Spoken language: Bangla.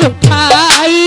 সুখ পাই